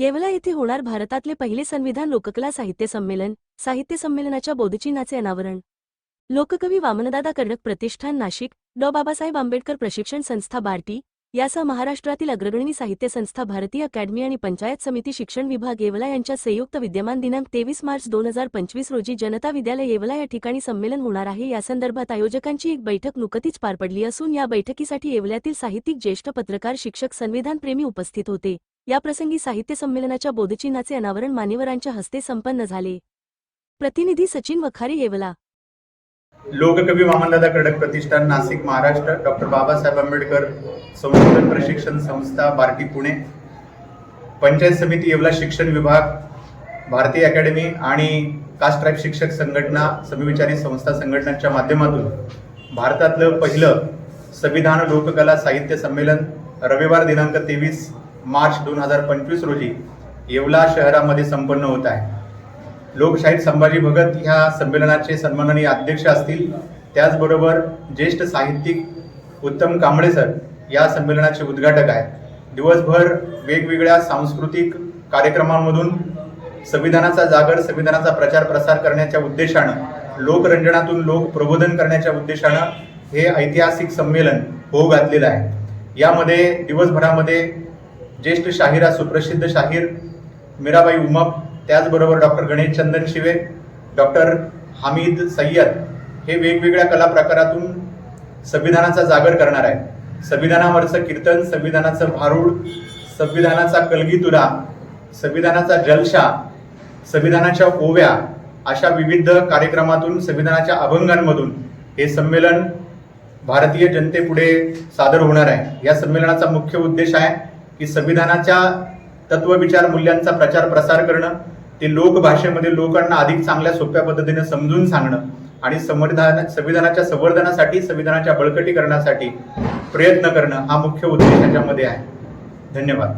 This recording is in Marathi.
येवला येथे होणार भारतातले पहिले संविधान लोककला साहित्य संमेलन साहित्य संमेलनाच्या बोधचिन्हाचे अनावरण. लोककवी वामनदादा कर्णक प्रतिष्ठान नाशिक डॉ. बाबासाहेब आंबेडकर प्रशिक्षण संस्था बार्टी यासह महाराष्ट्रातील अग्रगणी साहित्य संस्था भारतीय अकॅडमी आणि पंचायत समिती शिक्षण विभाग येवला यांच्या संयुक्त विद्यमान दिनांक तेवीस मार्च दोन हजार पंचवीस रोजी जनता विद्यालय येवला या ठिकाणी संमेलन होणार आहे. यासंदर्भात आयोजकांची एक बैठक नुकतीच पार पडली असून या बैठकीसाठी येवल्यातील साहित्यिक ज्येष्ठ पत्रकार शिक्षक संविधानप्रेमी उपस्थित होते. याप्रसंगी साहित्य संमेलनाच्या बोधचिन्हाचे अनावरण मान्यवरांच्या हस्ते संपन्न झाले. प्रतिनिधी सचिन वखारे येवला. लोककवी वामनदादा कडक प्रतिष्ठान नाशिक महाराष्ट्र डॉक्टर बाबासाहेब आंबेडकर संशोधन प्रशिक्षण संस्था बार्टी पुणे. पंचायत समिती येवला शिक्षण विभाग भारतीय अकॅडमी आणि कास्ट ट्राईब शिक्षक संघटना समविचारी संस्था संघटनांच्या माध्यमातून भारतातलं पहिलं संविधान लोककला साहित्य संमेलन रविवार दिनांक तेवीस मार्च दोन हजार पंचवीस रोजी येवला शहरामध्ये संपन्न होत आहे. लोकशाहीर संभाजी भगत ह्या संमेलनाचे सन्माननीय अध्यक्ष असतील. त्याचबरोबर ज्येष्ठ साहित्यिक उत्तम कांबळे सर या संमेलनाचे उद्घाटक आहेत. दिवसभर वेगवेगळ्या सांस्कृतिक कार्यक्रमांमधून संविधानाचा जागर संविधानाचा प्रचार प्रसार करण्याच्या उद्देशानं लोकरंजनातून लोक प्रबोधन करण्याच्या उद्देशानं हे ऐतिहासिक संमेलन होऊ घातलेलं आहे. यामध्ये दिवसभरामध्ये ज्येष्ठ शाहिरा सुप्रसिद्ध शाहीर मीराबाई उमप त्याचबरोबर डॉक्टर गणेश चंदन शिवे डॉक्टर हामिद सय्यद हे वेगवेगळ्या कला प्रकारातून संविधानाचा जागर करणार आहे संविधानावरचं कीर्तन संविधानाचं भारूड संविधानाचा कलगीतुरा संविधानाचा जलशा संविधानाच्या ओव्या अशा विविध कार्यक्रमातून संविधानाच्या अभंगांमधून हे संमेलन भारतीय जनतेपुढे सादर होणार आहे. या संमेलनाचा मुख्य उद्देश आहे की संविधानाच्या तत्वविचार मूल्यांचा प्रचार प्रसार करणं ते लोकभाषेमध्ये लोकांना अधिक चांगल्या सोप्या पद्धतीने समजून सांगणं आणि संविधान संविधानाच्या संवर्धनासाठी संविधानाच्या बळकटीकरणासाठी प्रयत्न करणं हा मुख्य उद्देश याच्यामध्ये आहे. धन्यवाद.